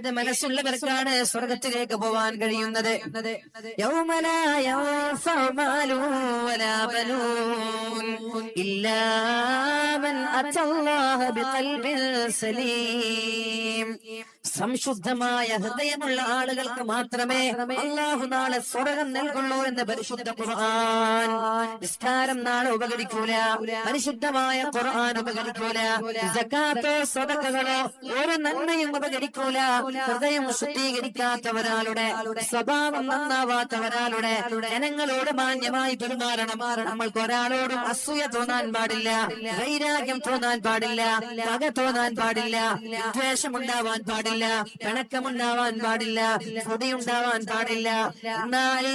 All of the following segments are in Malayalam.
ഏത് മനസ്സുള്ളവർക്കാണ് സ്വർഗത്തിലേക്ക് പോവാൻ കഴിയുന്നത്? യൗമലായ സംശുദ്ധമായ ഹൃദയമുള്ള ആളുകൾക്ക് മാത്രമേ അള്ളാഹു നാളെ സ്വർഗം നൽകുള്ളൂ എന്ന് പരിശുദ്ധ ഖുർആൻ. നിസ്കാരം നാളെ ഉപകരിക്കൂല പരിശുദ്ധമായ ഖുർആൻ ഉപകരിക്കൂല ജക്കാത്തോ സ്വതക്കകളോ ഒരു നന്മയും ഉപകരിക്കൂല. ഹൃദയം ശുദ്ധീകരിക്കാത്തവരാളുടെ സ്വഭാവം നന്നാവാത്തവരാളുടെ ജനങ്ങളോട് മാന്യമായി പെരുമാറണം. നമ്മൾക്ക് ഒരാളോടും അസൂയ തോന്നാൻ പാടില്ല വൈരാഗ്യം തോന്നാൻ പാടില്ല പക തോന്നാൻ പാടില്ല വിദ്വേഷം ഉണ്ടാവാൻ പാടില്ല. പിണക്കമുണ്ടാവാൻ പാടില്ല. ഉണ്ടാവാൻ പാടില്ല. എന്നാൽ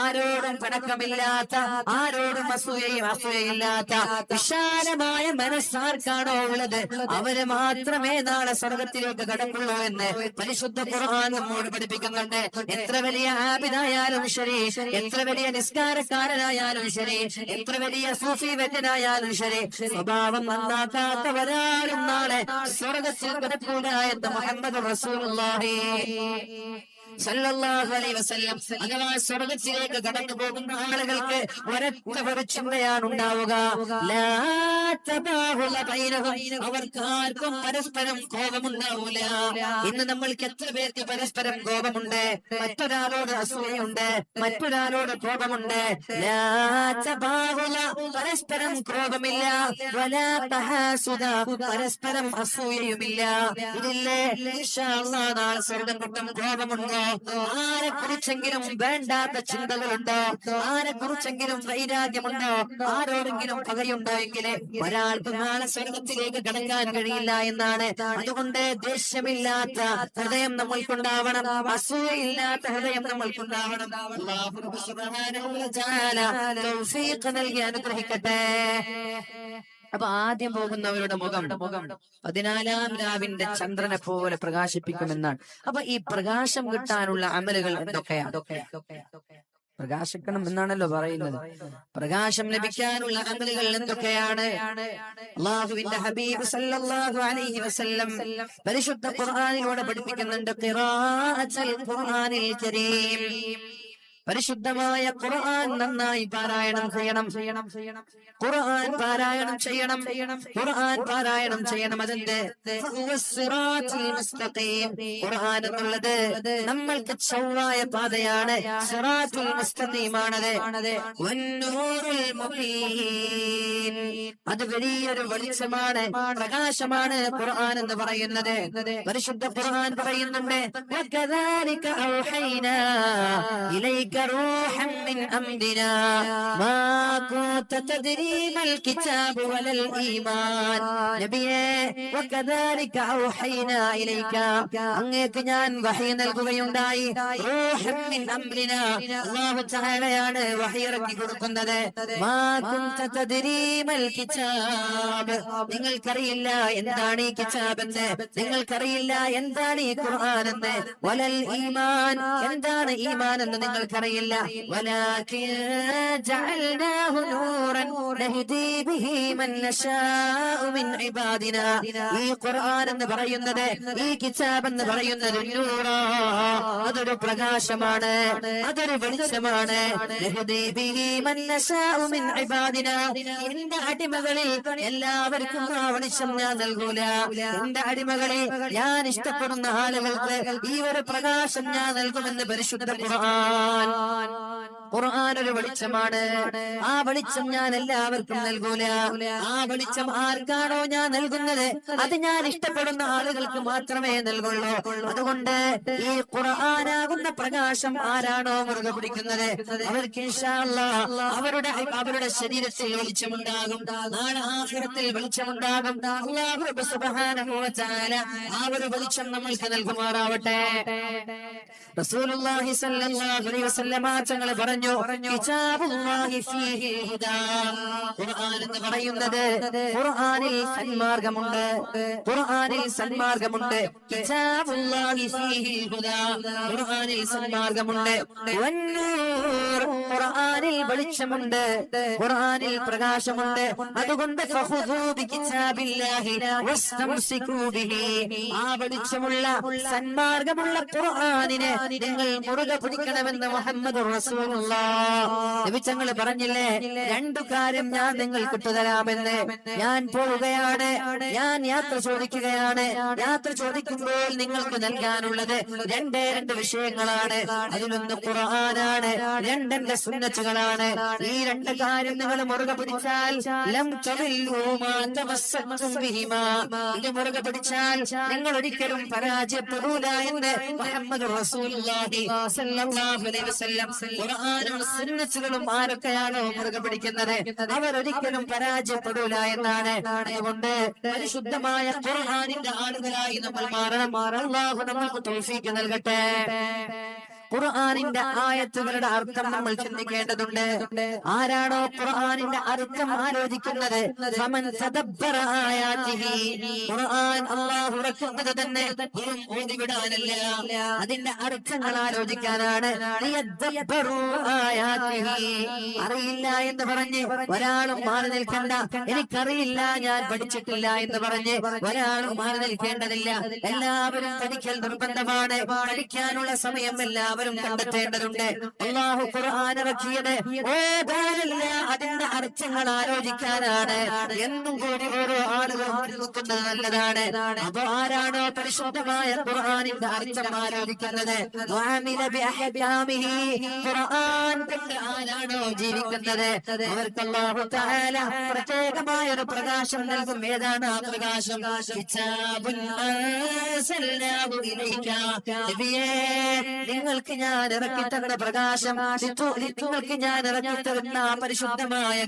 ആരോടും പിണക്കമില്ലാത്ത ആരോടും അസൂയയും അസൂയയില്ലാത്ത വിശാലമായ മനസ്സാർക്കാണോ ഉള്ളത്? അവർ മാത്രമേ നാളെ സ്വർഗത്തിലേക്ക് കടക്കുള്ളൂ എന്ന് പരിശുദ്ധ ഖുർആൻ നമ്മോട് പഠിപ്പിക്കുന്നുണ്ട്. എത്ര വലിയ ആബിദായാലും ശരി എത്ര വലിയ നിസ്കാരക്കാരനായാലും ശരി എത്ര വലിയ സൂഫി വ്യക്തനായാലും ശരി സ്വഭാവം നന്നാക്കാത്തവരാലും നാളെ സ്വർഗത്തിൽ കിടക്കൂല മുഹമ്മദ് റസൂലുള്ളാഹി. വസല്ലം അഥവാ സ്വർഗത്തിലേക്ക് കടന്നു പോകുന്ന ആളുകൾക്ക് ഒരൊറ്റ ഒരു ചിന്തയാണ് ഉണ്ടാവുക. അവർക്ക് ആർക്കും പരസ്പരം കോപമുണ്ടാവൂല. ഇന്ന് നമ്മൾക്ക് എത്ര പേർക്ക് പരസ്പരം കോപമുണ്ട്? മറ്റൊരാളോട് അസൂയുണ്ട് മറ്റൊരാളോട് കോപമുണ്ട്. പരസ്പരം കോപമില്ല. പരസ്പരം അസൂയയുമില്ല. ഇതില്ലേ? നാളെ സ്വർഗം കിട്ടും കോപമുണ്ടോ? ആരെ കുറിച്ചെങ്കിലും വേണ്ടാത്ത ചിന്തകളുണ്ടോ? ആരെ കുറിച്ചെങ്കിലും വൈരാഗ്യമുണ്ടോ? ആരോടെങ്കിലും പകയുണ്ടോ എങ്കിൽ ഒരാൾക്ക് നാളെ സ്വർഗത്തിലേക്ക് കടക്കാൻ കഴിയില്ല എന്നാണ്. അതുകൊണ്ട് ദേഷ്യമില്ലാത്ത ഹൃദയം നമ്മൾക്കുണ്ടാവണം. അസൂയയില്ലാത്ത ഹൃദയം നമ്മൾക്കുണ്ടാവണം. നൽകി അനുഗ്രഹിക്കട്ടെ. അപ്പൊ ആദ്യം പോകുന്നവരുടെ മുഖം മുഖം പതിനാലാം രാവിന്റെ ചന്ദ്രനെ പോലെ പ്രകാശിപ്പിക്കുമെന്നാണ്. അപ്പൊ ഈ പ്രകാശം കിട്ടാനുള്ള അമലുകൾ എന്തൊക്കെയാണ്? പ്രകാശിക്കണം എന്നാണല്ലോ പറയുന്നത്. പ്രകാശം ലഭിക്കാനുള്ള അമലുകൾ എന്തൊക്കെയാണ്? അള്ളാഹുവിന്റെ ഹബീബ് സല്ലല്ലാഹു അലൈഹി വസല്ലം പരിശുദ്ധ ഖുർആനിലൂടെ പഠിപ്പിക്കുന്നുണ്ട് ഖിറാഅത്തുൽ ഖുർആനിൽ കരീം. പരിശുദ്ധമായ ഖുർആൻ നന്നായി പാരായണം ചെയ്യണം. ചെയ്യണം ചെയ്യണം ഖുർആൻ പാരായണം ചെയ്യണം. ചെയ്യണം ഖുർആൻ പാരായണം ചെയ്യണം. അതിന്റെ ഖുർആൻ എന്നുള്ളത് നമ്മൾക്ക് ചൊവ്വായ പാതയാണ്. സിറാത്തുൽ മുസ്തഖീമാണത്. അത് വലിയൊരു വെളിച്ചമാണ് പ്രകാശമാണ് ഖുർആൻ എന്ന് പറയുന്നത്. പരിശുദ്ധ ഖുർആൻ പറയുന്നുണ്ട് ഇലൈക روحا من أمرنا ما كنت تدري ما الكتاب ولا الإيمان നബിയെ وكذلك أوحينا إليك അങ്ങേക്ക് ഞാൻ വഹി നൽകുകയുണ്ടായി റൂഹൻ മിൻ അംരിനാ അല്ലാഹു തആലയാണ് വഹി ഇറക്കി കൊടുക്കുന്നത് മാ കുന്ത തദ്രീ മൽ കിതാബ് നിങ്ങൾക്കറിയില്ല എന്താണ് ഈ കിതാബ് എന്ന് നിങ്ങൾക്കറിയില്ല എന്താണ് ഈ ഖുർആൻ എന്ന് വലൽ ഈമാൻ എന്താണ് ഈമാൻ എന്ന് നിങ്ങൾക്കറിയില്ല ഇബാദിനാ. ഈ ഖുർആൻ എന്ന് പറയുന്നത് ഈ കിതാബ് എന്ന് പറയുന്നത് അതൊരു പ്രകാശമാണ്. അതൊരു വെളിച്ചമാണ്. എന്റെ അടിമകളിൽ എല്ലാവർക്കും ആ വെളിച്ചം ഞാൻ നൽകൂല. എന്റെ അടിമകളെ ഞാൻ ഇഷ്ടപ്പെടുന്ന ആളുകൾക്ക് ഈ ഒരു പ്രകാശം ഞാൻ നൽകുമെന്ന് പരിശുദ്ധ ഖുർആൻ On. ഖുർആൻ ഒരു വെളിച്ചമാണ്. ആ വെളിച്ചം ഞാൻ എല്ലാവർക്കും നൽകൂല. ആ വെളിച്ചം ആർക്കാണോ ഞാൻ നൽകുന്നത്? അത് ഞാൻ ഇഷ്ടപ്പെടുന്ന ആളുകൾക്ക് മാത്രമേ നൽകുള്ളൂ. അതുകൊണ്ട് ഈ ഖുർആനാകുന്ന പ്രകാശം ആരാണോ മുറുകെ പിടിക്കുന്നത്? അവർക്ക് അവരുടെ അവരുടെ ശരീരത്തിൽ വെളിച്ചമുണ്ടാകും. നാളെ ആഖിറത്തിൽ വെളിച്ചമുണ്ടാകും. ആ ഒരു വെളിച്ചം നമ്മൾക്ക് നൽകുമാറാവട്ടെ. റസൂലുള്ളാഹി അലൈഹി വസല്ലമ തങ്ങളെ പറഞ്ഞു ഫീഹി എന്ന് പറയുന്നത് ഖുർആനിൽ സന്മാർഗമുണ്ട് ഖുർആനിൽ സന്മാർഗമുണ്ട് ഖുർആനിൽ സന്മാർഗമുണ്ട് ഖുർആനിൽ വെളിച്ചമുണ്ട്. ഖുർആനിൽ പ്രകാശമുണ്ട്. അതുകൊണ്ട് ആ വെളിച്ചമുള്ള സന്മാർഗമുള്ള ഖുർആനിനെ നിങ്ങൾ മുറുകെ പിടിക്കണമെന്ന് മുഹമ്മദ് ലഭിച്ചങ്ങൾ പറഞ്ഞില്ലേ രണ്ടു കാര്യം ഞാൻ നിങ്ങൾക്ക് തരാമെന്ന്. ഞാൻ പോവുകയാണ്. ഞാൻ യാത്ര ചോദിക്കുകയാണ്. യാത്ര ചോദിക്കുമ്പോൾ നിങ്ങൾക്ക് നൽകാനുള്ളത് രണ്ടേ രണ്ട് വിഷയങ്ങളാണ്. അതിലൊന്ന് ഖുർആനാണ്. രണ്ടെന്റെ സുന്നത്തുകളാണ്. ഈ രണ്ട് കാര്യം നിങ്ങൾ മുറുകെ പിടിച്ചാൽ ലം. ഇത് മുറുകെ പിടിച്ചാൽ നിങ്ങൾ ഒരിക്കലും പരാജയപ്പെടൂല എന്ന് മുഹമ്മദ് സുന്നത്തുകളും ആരൊക്കെയാണോ മുറുകെ പിടിക്കുന്നത്? അവരൊരിക്കലും പരാജയപ്പെടൂല എന്നാണ്. അതുകൊണ്ട് പരിശുദ്ധമായ ആളുകളായി നമ്മൾ മാറണം. അള്ളാഹു നമ്മൾക്ക് തോഫിക്ക് നൽകട്ടെ. ഖുർആനിന്റെ ആയത്തുകളുടെ അർത്ഥം നമ്മൾ ചിന്തിക്കേണ്ടതുണ്ട്. ആരാണോ ഖുർആാനിന്റെ അർത്ഥം ആലോചിക്കുന്നത്. ഖുർആൻ അള്ളാഹു തന്നെ ഓതിവിടാനല്ല അതിന്റെ അർത്ഥങ്ങൾ ആലോചിക്കാനാണ്. അറിയില്ല എന്ന് പറഞ്ഞ് ഒരാളും മാറി നിൽക്കണ്ട. എനിക്കറിയില്ല ഞാൻ പഠിച്ചിട്ടില്ല എന്ന് പറഞ്ഞ് ഒരാളും മാറി നിൽക്കേണ്ടതില്ല. എല്ലാവരും പഠിക്കൽ നിർബന്ധമാണ്. പഠിക്കാനുള്ള സമയം എല്ലാവരും കണ്ടെത്തേണ്ടതുണ്ട്. അള്ളാഹു ഖുർആാനിറക്കിയത് ഓതാനില്ല അതിന്റെ അർത്ഥങ്ങൾ ആലോചിക്കാനാണ്. എന്നും കൂടി ഓരോ ആളുകളും നോക്കുന്നത് നല്ലതാണ്. അപ്പൊ ആരാണോ പരിശുദ്ധമായ ഖുർആാനിന്റെ അർത്ഥം ആലോചിക്കുന്നത്. ഖുർആൻ ആരാണോ ജീവിക്കുന്നത്? അവർക്ക് അല്ലാഹു താല പ്രത്യേകമായ ഒരു പ്രകാശം നൽകും. ഏതാണ് ആ പ്രകാശം? നിങ്ങൾക്ക് നിങ്ങൾക്ക് ഞാൻ ഇറക്കി തന്ന പ്രകാശം നിങ്ങൾക്ക് ഞാൻ ഇറക്കി തരുന്ന ആ പരിശുദ്ധമായ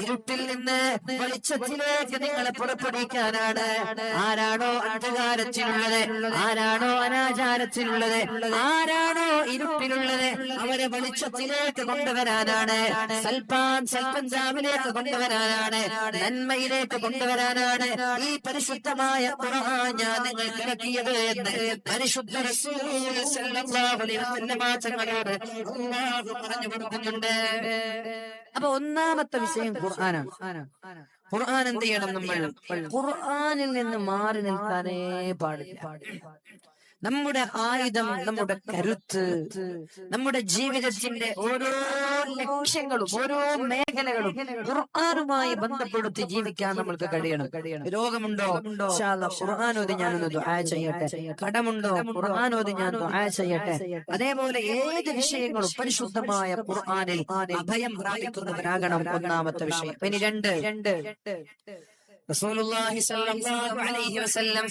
ഇരുട്ടിൽ നിന്ന് വെളിച്ചത്തിലേക്ക് നിങ്ങളെ പുറപ്പെടുവിക്കാനാണ്. ആരാണോ അന്ധകാരത്തിലുള്ളത്? ആരാണോ അനാചാരത്തിലുള്ളത്? ആരാണോ ഇരുട്ടിലുള്ളത്? അവരെ വെളിച്ചത്തിലേക്ക് കൊണ്ടുവരാനാണ്. സൽപ്പാൻ സൽപഞ്ചാമിലേക്ക് കൊണ്ടുവരാനാണ്. നന്മയിലേക്ക് കൊണ്ടുവരാനാണ്. ഈ പരിശുദ്ധമായ ഖുർആൻ ഞാൻ നിങ്ങൾക്ക് നൽകിയത് എന്ന് പരിശുദ്ധ വാചങ്ങളോട് പറഞ്ഞു കൊടുക്കുന്നുണ്ട്. അപ്പൊ ഒന്നാമത്തെ വിഷയം ഖുർആനാണ്. ഖുർആൻ എന്ത് ചെയ്യണം നമ്മൾ? ഖുർആനിൽ നിന്ന് മാറി നിൽക്കാനേ പാടില്ല. നമ്മുടെ ആയുധം നമ്മുടെ കരുത്ത് നമ്മുടെ ജീവിതത്തിന്റെ ഓരോ ലക്ഷ്യങ്ങളും ഓരോ മേഖലകളും ഖുർആനുമായി ബന്ധപ്പെടുത്തി ജീവിക്കാൻ നമ്മൾക്ക് കഴിയണം. രോഗമുണ്ടോ? ഖുർആനോതി ഞാനൊന്ന് ദുആ ചെയ്യട്ടെ. കടമുണ്ടോ? ഖുർആാനോദി ഞാൻ ദുആ ചെയ്യട്ടെ. അതേപോലെ ഏത് വിഷയങ്ങളും പരിശുദ്ധമായ ഖുർആനിൽ അഭയം പ്രാപിക്കുന്നവരാകണം ഒന്നാമത്തെ വിഷയം. ഇനി രണ്ട് രണ്ട്. റസൂലുള്ളാഹി സ്വല്ലല്ലാഹു അലൈഹി വസല്ലം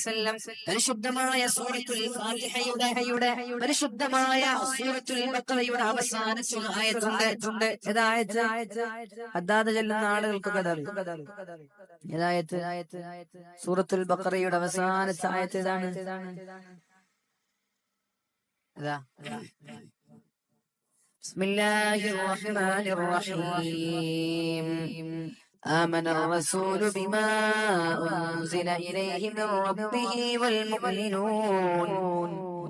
പരിശുദ്ധമായ സൂറത്തുൽ ഫാത്തിഹയുടെ പരിശുദ്ധമായ സൂറത്തുൽ ബഖറയുടെ അവസാനത്തിൽ ആയത്തുണ്ട് ഏതായത് അദ്ദാദ ചെല്ലുന്ന ആളുകൾക്കൊക്കെ അതറിയും ഏതായത് സൂറത്തുൽ ബഖറയുടെ അവസാനത്തെ ആയത്ത് ഏതാണ് ഇതാ بسم الله الرحمن الرحيم آمن الرسول بما أنزل إليه من ربه والمؤمنون.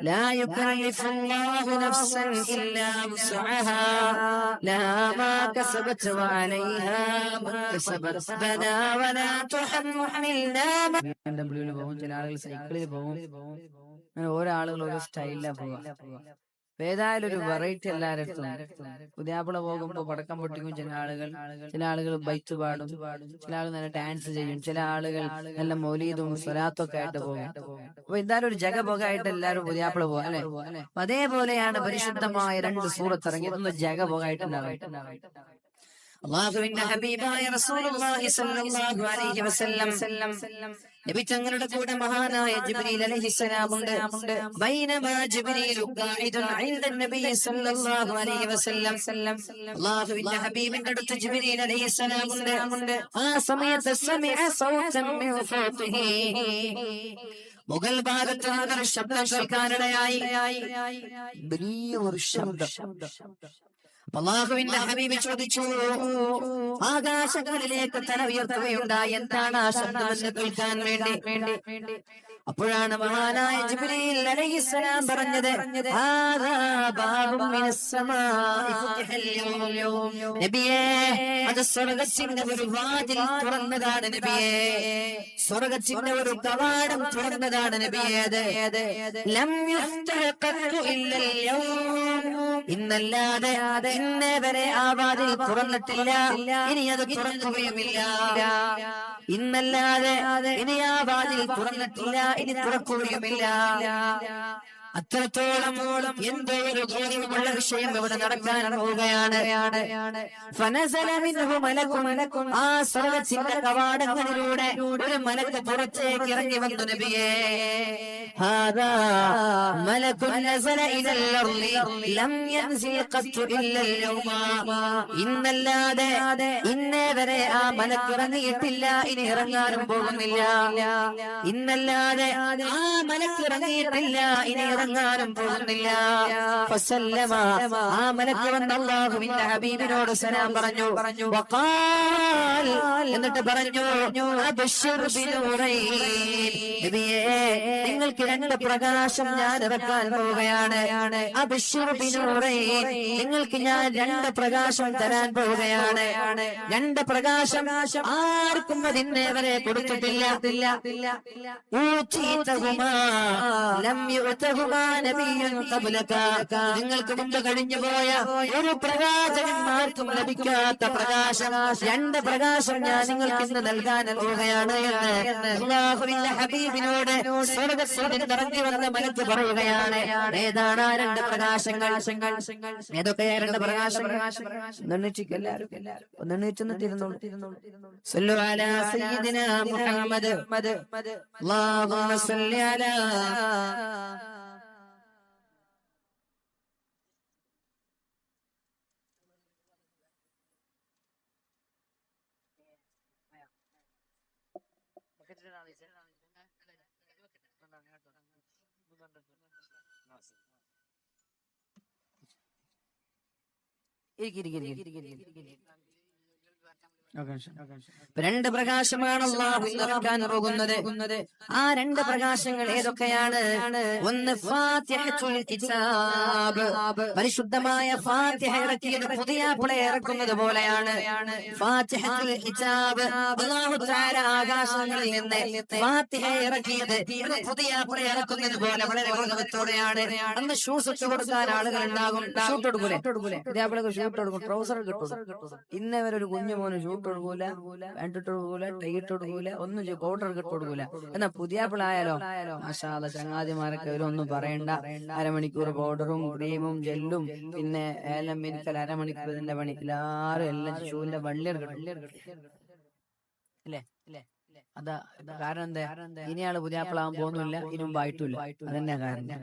لا يكلف الله نفسا إلا وسعها لها ما كسبت وعليها ما كسبت ربنا ولا تحملنا ما ഡബ്ല്യൂല് പോകും ചില ആളുകൾ സൈക്കിളിൽ പോകും അങ്ങനെ ഓരോ ആളുകൾ ഓരോ സ്റ്റൈലിലാണ് പോവുക അപ്പൊ ഏതായാലും ഒരു വെറൈറ്റി എല്ലാവരും പുതിയാപ്പിള പോകുമ്പോ പടക്കം പൊട്ടിക്കും ചില ആളുകൾ ചില ആളുകൾ ബൈത്ത് പാടും ചില ആളുകൾ നല്ല ഡാൻസ് ചെയ്യും ചില ആളുകൾ നല്ല മൗലീദും സ്വലാത്തും ഒക്കെ ആയിട്ട് പോകും അപ്പൊ എന്തായാലും ഒരു ജഗബോഗായിട്ട് എല്ലാവരും പുതിയാപ്പിള പോകും അല്ലെ? അപ്പൊ അതേപോലെയാണ് പരിശുദ്ധമായ രണ്ട് സൂറത്ത് ഇറങ്ങി. ഒന്ന് ജഗബോഗായിട്ട് അള്ളാഹുവിന്റെ ഹബീബായ റസൂലുള്ളാഹി സ്വല്ലല്ലാഹു അലൈഹി വസല്ലം. നബി തങ്ങളുടെ കൂടെ മഹാനായ ജിബ്രീൽ അലൈഹിസ്സലാം ഉണ്ട് ബൈനമാ ജിബ്രീൽ ഖാഇദുൻ ഇൻദ നബി സല്ലല്ലാഹു അലൈഹി വസല്ലം. അല്ലാഹുവിന്റെ ഹബീബിന്റെ അടുത്ത് ജിബ്രീൽ അലൈഹിസ്സലാം ഉണ്ട് ആ സമയത്ത് സമിഅ സൗതൻ മിൻ ഫൗതിഹി മുഗൾ ഭാഗത്ത് നിന്നൊരു ശബ്ദം കേൾക്കാനിടയായി. വലിയൊരു ശബ്ദം. അള്ളാഹുവിന്റെ ഹബീബി ചോദിച്ചു ആകാശങ്ങളിലേക്ക് തല ഉയർത്തുകയുണ്ടായി. എന്താണ് ആ ശബ്ദമെന്ന് കേൾക്കാൻ വേണ്ടി? അപ്പോഴാണ് മഹാനായ ജിബ്രീൽ അലൈഹിസ്സലാം പറഞ്ഞത്. നബിയേ അത് സ്വർഗത്തിന്റെ ഒരു വാതിൽ തുറന്നതാണ് നബിയേ. സ്വർഗത്തിന്റെ ഒരു കവാടം തുറന്നതാണ് നബിയേ ലം യുഫ്തഹ ഖത്തു ഇല്ലൽ യൗം. ഇന്നല്ലാതെ ഇന്നേ വരെ ആ വാതിൽ തുറന്നിട്ടില്ല. ഇനി അത് തുറക്കുകയുമില്ല. ഇന്നല്ലാതെ ഇനി ആ വാതിൽ തുറന്നിട്ടില്ല. ഇനി തുറക്കുകയുമില്ല. അത്രത്തോളം എന്തോ ഒരു ഗൗരവമുള്ള വിഷയം ഇവിടെ നടക്കാൻ പോവുകയാണ്. ആ സ്വർഗത്തിന്റെ കവാടങ്ങളിലൂടെ ഒരു മലക്ക് പുറത്തേക്ക് ഇറങ്ങി വന്നു നബിയേ. ഹാദാ മലക്കുൻ നസല ഇലൽ അർളി ലം യൻസിൽ ഖത്തു ഇല്ലൽ യൗമ ഇന്നല്ലാതെ ഇന്നേ വരെ ആ മലക്ക് ഇറങ്ങിയിട്ടില്ല ഇനി ഇറങ്ങാനും പോകുന്നില്ല. ഇന്നല്ലാതെ ആ മലക്ക് ഇറങ്ങിയിട്ടില്ല ഇനി ഇറങ്ങാനും പോകുന്നില്ല. ആ മലക്ക് വന്ന അല്ലാഹുവിന്റെ ഹബീബിനോട് സലാം പറഞ്ഞു. വഖാൽ എന്നിട്ട് പറഞ്ഞു നിങ്ങൾക്ക് രണ്ട് പ്രകാശം ഞാൻ ഇറക്കാൻ പോവുകയാണ്. നിങ്ങൾക്ക് ഞാൻ രണ്ട് പ്രകാശം തരാൻ പോവുകയാണ്. രണ്ട് പ്രകാശം ആർക്കും അതിന്നെ വരെ കൊടുത്തിട്ടില്ല. നിങ്ങൾക്ക് മുമ്പ് കഴിഞ്ഞു പോയ ഒരു പ്രവാചകന്മാർക്കും ലഭിക്കാത്ത പ്രകാശം. രണ്ട് പ്രകാശം ഞാൻ നിങ്ങൾക്ക് ഇന്ന് നൽകാൻ പോവുകയാണ് എന്ന് ഹബീബിനോട് സ്വർഗത്തിൽ നിന്ന് ഇറങ്ങി വന്ന മലക്ക് പറയുകയാണ് ഏതാണ് ആ രണ്ട് പ്രകാശങ്ങൾ ഏതൊക്കെയാ രണ്ട് പ്രകാശങ്ങൾ ഒന്നെണ്ണിച്ചിക്ക് എല്ലാവരും ഒന്നെണ്ണിച്ചെന്ന് തിരുന്നോളൂ സല്ലു അലാ സയ്യിദിനാ മുഹമ്മദ് اللهم صل على गिरी गिरी गिरी गिरी गिरी गिरी രണ്ട് പ്രകാശമാണ് അള്ളാഹു നൽകാൻ പോകുന്നത്. ആ രണ്ട് പ്രകാശങ്ങൾ ഏതൊക്കെയാണ്? ഒന്ന് പരിശുദ്ധമായ ഫാത്തിഹ പുതിയ പിള ഇറക്കുന്നത് പോലെയാണ്. ആകാശങ്ങളിൽ നിന്ന് ഫാത്തിഹ ഇറക്കിയത് പുതിയ പിള ഇറക്കുന്നത് പോലെ വളരെ ഗൗരവത്തോടെയാണ്. അന്ന് ഷൂസ് ഇട്ട് കൊടുക്കാൻ ആളുകൾ ഉണ്ടാകും. ഷൂട്ട് കൊടുക്കൂലെ? ഷൂട്ട് കൊടുക്കും. ട്രൗസർ കിട്ടും ഇന്നേ ഒരു കുഞ്ഞു മോന് ഷൂട്ട് കൊടുക്കൂല പാന്റ് ഇട്ട് കൊടുക്കൂല ടൈ ഇട്ട് കൊടുക്കൂല ഒന്നും ചെയ്യും പൗഡർ ഇട്ട് കൊടുക്കൂല എന്നാ പുതിയ പിള്ളായാലോ? മാഷാല ചങ്ങാതിമാരൊക്കെ ഒന്നും പറയണ്ട. അരമണിക്കൂർ പൗഡറും ക്രീമും ജെല്ലും പിന്നെ ഏലം മിനിക്കൽ അരമണിക്കൂർ ഇതിന്റെ പണി. എല്ലാരും എല്ലാം ഷൂവിന്റെ വള്ളി അല്ലേ? അതാ കാരണം എന്താ? ഇനി ആൾ പുതിയ പ്ലാവും പോകുന്നില്ല ഇനി ആയിട്ടില്ല അതന്നെ കാരണം?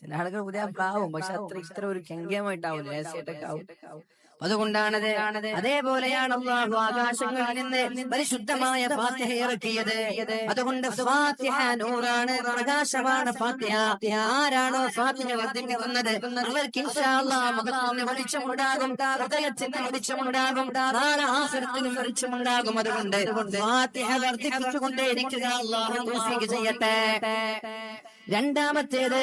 ചില ആളുകൾ പുതിയ പ്ലാവും പക്ഷെ അത്ര ഇത്ര ഒരു കെങ്കേമായിട്ടാവും രഹസ്യമായിട്ടൊക്കെ ആവും. അതുകൊണ്ടാണത് അതേപോലെയാണ് അള്ളാഹു ആകാശങ്ങളിൽ നിന്ന് പരിശുദ്ധമായ ഫാത്തിഹ ഇറക്കിയത്. അതുകൊണ്ട് ഫാത്തിഹ നൂറാണ് പ്രകാശമാണ് ഫാത്തിഹ. ആരാണോ ഫാത്തിഹ വർദ്ധിപ്പിക്കുന്നത്? അവർക്ക് മുഖത്തിന് വെളിച്ചമുണ്ടാകും. ഹൃദയത്തിന് വെളിച്ചമുണ്ടാകും. നാളെ ആഖിറത്തിന് വെളിച്ചമുണ്ടാകും. അതുകൊണ്ട് ഫാത്തിഹ വർദ്ധിപ്പിച്ചുകൊണ്ടേയിരിക്കുക അള്ളാഹു ചെയ്യട്ടെ. രണ്ടാമത്തേത്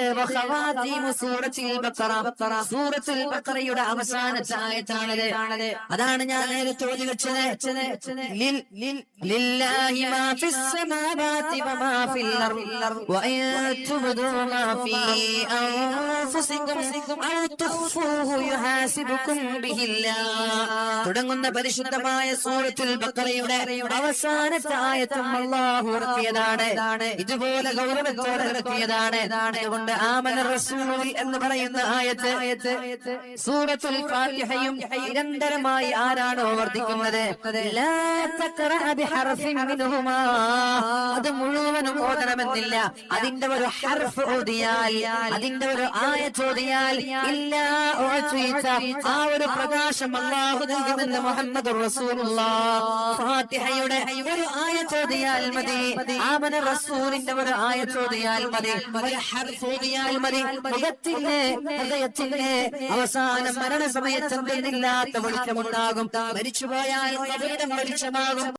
സൂറത്തിൽ ബഖറയുടെ അവസാനത്തെ ആയത്താണത്. അതാണ് ഞാൻ നേരത്തെ ഓതി തുടങ്ങുന്ന പരിശുദ്ധമായ സൂറത്തുൽ ബക്കറയുടെ അവസാനത്തെ ആയത്തും അല്ലാഹു ഇറക്കിയതാണ് ഇതുപോലെ ഗൗരവത്തോടെ ഇറക്കിയതാണ് വലുതാണ് അതുകൊണ്ട് ആമന റസൂലി എന്ന് പറയുന്ന ആയത്ത്. സൂറത്തുൽ ഫാത്തിഹയും നിരന്തരമായി ആരാണോ വർദ്ധിക്കുന്നത്. അത് മുഴുവനും ഓതണമെന്നില്ല. അതിന്റെ ഒരു ഹർഫ് ഓതിയാൽ അതിന്റെ ഒരു ആയത്ത് ചോദിയാൽ ഇല്ല. ആ ഒരു പ്രകാശം അല്ലാഹു നൽകുമെന്ന് മുഹമ്മദ് ഫാത്തിഹയുടെ ഒരു ആയത്ത് ചോദിയാൽ മതി. ആമന റസൂലിന്റെ ഒരു ആയത്ത് ചോദിയാൽ മതി. ഓതിയാൽ മതി. മുഖത്തിന് ഹൃദയത്തിന് അവസാനം മരണസമയത്ത് എന്തെന്നില്ലാത്ത വെളിച്ചമുണ്ടാകും. മരിച്ചുപോയാൽ കബറിടം വെളിച്ചമാകും.